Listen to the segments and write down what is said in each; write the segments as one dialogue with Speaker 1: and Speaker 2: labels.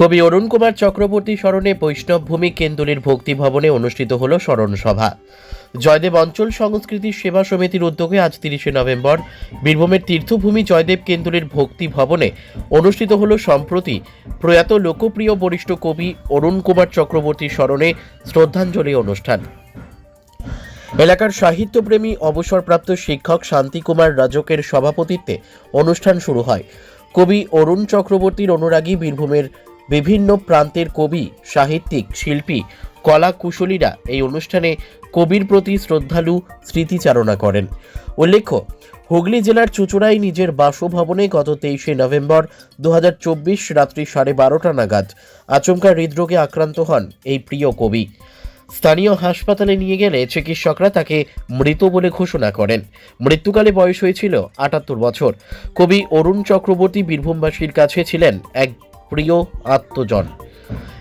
Speaker 1: কবি অরুণ কুমার চক্রবর্তী স্মরণে বৈষ্ণব ভূমি কেন্দুলির ভক্তি ভবনে অনুষ্ঠিত হল স্মরণ সভা। জয়দেব অঞ্চল সংস্কৃতি সেবা সমিতির উদ্যোগে আজ তিরিশে নভেম্বর বীরভূমের তীর্থভূমি জয়দেব কেন্দুলির ভক্তি ভবনে অনুষ্ঠিত হল সম্প্রতি প্রয়াত লোকপ্রিয় বরিষ্ঠ কবি অরুণ কুমার চক্রবর্তী স্মরণে শ্রদ্ধাঞ্জলি অনুষ্ঠান। এলাকার সাহিত্যপ্রেমী, অবসরপ্রাপ্ত শিক্ষক শান্তিকুমার রাজকের সভাপতিত্বে অনুষ্ঠান শুরু হয়। কবি অরুণ চক্রবর্তীর অনুরাগী বীরভূমের বিভিন্ন প্রান্তের কবি, সাহিত্যিক, শিল্পী কলা কুশলীরা এই অনুষ্ঠানে কবির প্রতি শ্রদ্ধালু স্মৃতিচারণা করেন। উল্লেখ্য, হুগলি জেলার চুচুড়ায় নিজের বাসভবনে গত তেইশে নভেম্বর দু হাজার চব্বিশ রাত্রি সাড়ে বারোটা নাগাদ আচমকা হৃদরোগে আক্রান্ত হন এই প্রিয় কবি। স্থানীয় হাসপাতালে নিয়ে গেলে চিকিৎসকরা তাকে মৃত বলে ঘোষণা করেন। মৃত্যুকালে বয়স হয়েছিল আটাত্তর বছর। কবি অরুণ চক্রবর্তী বীরভূমবাসীর কাছে ছিলেন এক প্রিয় আত্মজন।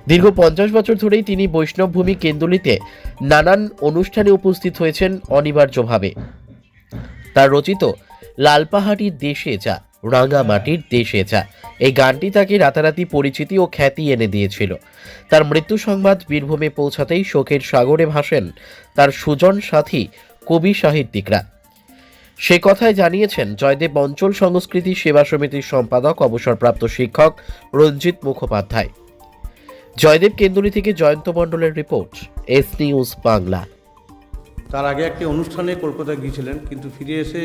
Speaker 1: দীর্ঘ পঞ্চাশ বছর ধরেই তিনি বৈষ্ণবভূমি কেন্দুলিতে নানান অনুষ্ঠানে উপস্থিত হয়েছেন অনিবার্যভাবে। তার রচিত লালপাহাড়ির দেশে যা, রাঙামাটির দেশে যা, এই গানটি তাকে রাতারাতি পরিচিতি ও খ্যাতি এনে দিয়েছিল। তার মৃত্যু সংবাদ বীরভূমে পৌঁছাতেই শোকের সাগরে ভাসেন তার সুজন সাথী কবি সাহিত্যিকরা। সে কথায় জানিয়েছেন জয়দেব অঞ্চল সংস্কৃতি সেবা সমিতির সম্পাদক, অবসরপ্রাপ্ত শিক্ষক রঞ্জিত মুখোপাধ্যায়। জয়দেব কেন্দুলি থেকে জয়ন্ত মণ্ডলের রিপোর্ট, এস নিউজ বাংলা।
Speaker 2: তার আগে একটি অনুষ্ঠানে কলকাতায় গিয়েছিলেন, কিন্তু ফিরে এসে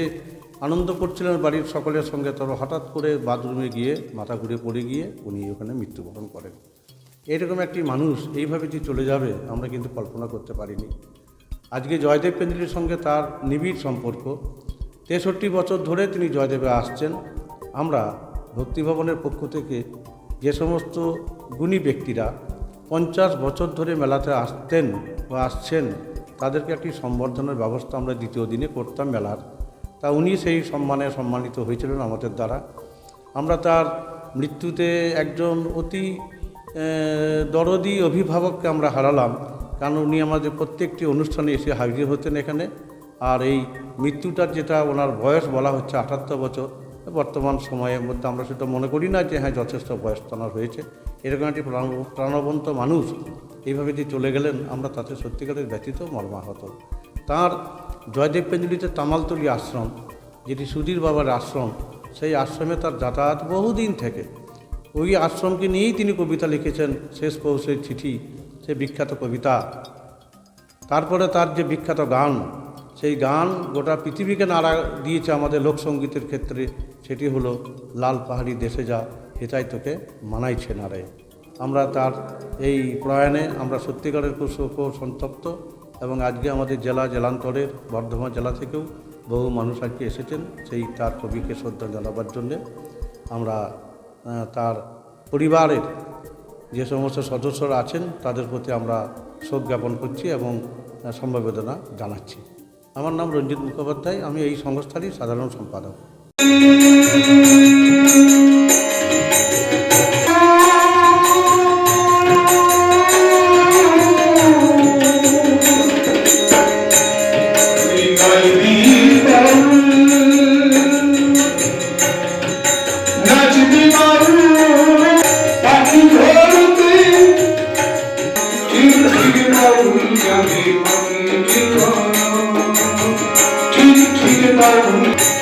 Speaker 2: আনন্দ করছিলেন বাড়ির সকলের সঙ্গে। তবে হঠাৎ করে বাথরুমে গিয়ে মাথা ঘুরে পড়ে গিয়ে উনি ওখানে মৃত্যুবরণ করেন। এরকম একটি মানুষ, এইভাবে যে চলে যাবে, আমরা কিন্তু কল্পনা করতে পারিনি। আজকে জয়দেব কেন্দ্রের সঙ্গে তার নিবিড় সম্পর্ক তেষট্টি বছর ধরে তিনি জয়দেবে আসছেন। আমরা ভক্তিভবনের পক্ষ থেকে যে সমস্ত গুণী ব্যক্তিরা পঞ্চাশ বছর ধরে মেলাতে আসতেন বা আসছেন, তাদেরকে একটি সম্বর্ধনার ব্যবস্থা আমরা দ্বিতীয় দিনে করতাম মেলার। তা উনি সেই সম্মানে সম্মানিত হয়েছিলেন আমাদের দ্বারা। আমরা তার মৃত্যুতে একজন অতি দরদি অভিভাবককে আমরা হারালাম। কারণ উনি আমাদের প্রত্যেকটি অনুষ্ঠানে এসে হাজির হতেন এখানে। আর এই মৃত্যুটার যেটা ওনার বয়স বলা হচ্ছে আটাত্তর বছর, বর্তমান সময়ের মধ্যে আমরা সেটা মনে করি না যে হ্যাঁ যথেষ্ট বয়স তাঁর হয়েছে। এরকম একটি প্রাণ- প্রাণবন্ত মানুষ এইভাবে যে চলে গেলেন, আমরা তাতে সত্যিকারের ব্যতীত মর্মাহত। তার জয়দেব পেঞ্জুলিতে তামালতলি আশ্রম, যেটি সুধীর বাবার আশ্রম, সেই আশ্রমে তার যাতায়াত বহুদিন থেকে। ওই আশ্রমকে নিয়েই তিনি কবিতা লিখেছেন, শেষ পৌষের চিঠি, সে বিখ্যাত কবিতা। তারপরে তার যে বিখ্যাত গান সেই গান গোটা পৃথিবীকে নাড়া দিয়েছে আমাদের লোকসঙ্গীতের ক্ষেত্রে, সেটি হলো, লাল পাহাড়ি দেশে যা এটাই তোকে মানাইছে না আমরা তার এই প্রয়াণে আমরা সত্যিকারের খুব শোক সন্তপ্ত এবং আজকে আমাদের জেলা জেলান্তরের, বর্ধমান জেলা থেকেও বহু মানুষ আজকে এসেছেন, সেই তার কবিকে শ্রদ্ধা জানাবার জন্যে। আমরা তার পরিবারের যে সমস্ত সদস্যরা আছেন, তাদের প্রতি আমরা শোক জ্ঞাপন করছি এবং সমবেদনা জানাচ্ছি। আমার নাম রঞ্জিত মুখোপাধ্যায় আমি এই সংস্থারই সাধারণ সম্পাদক।
Speaker 3: Thank you.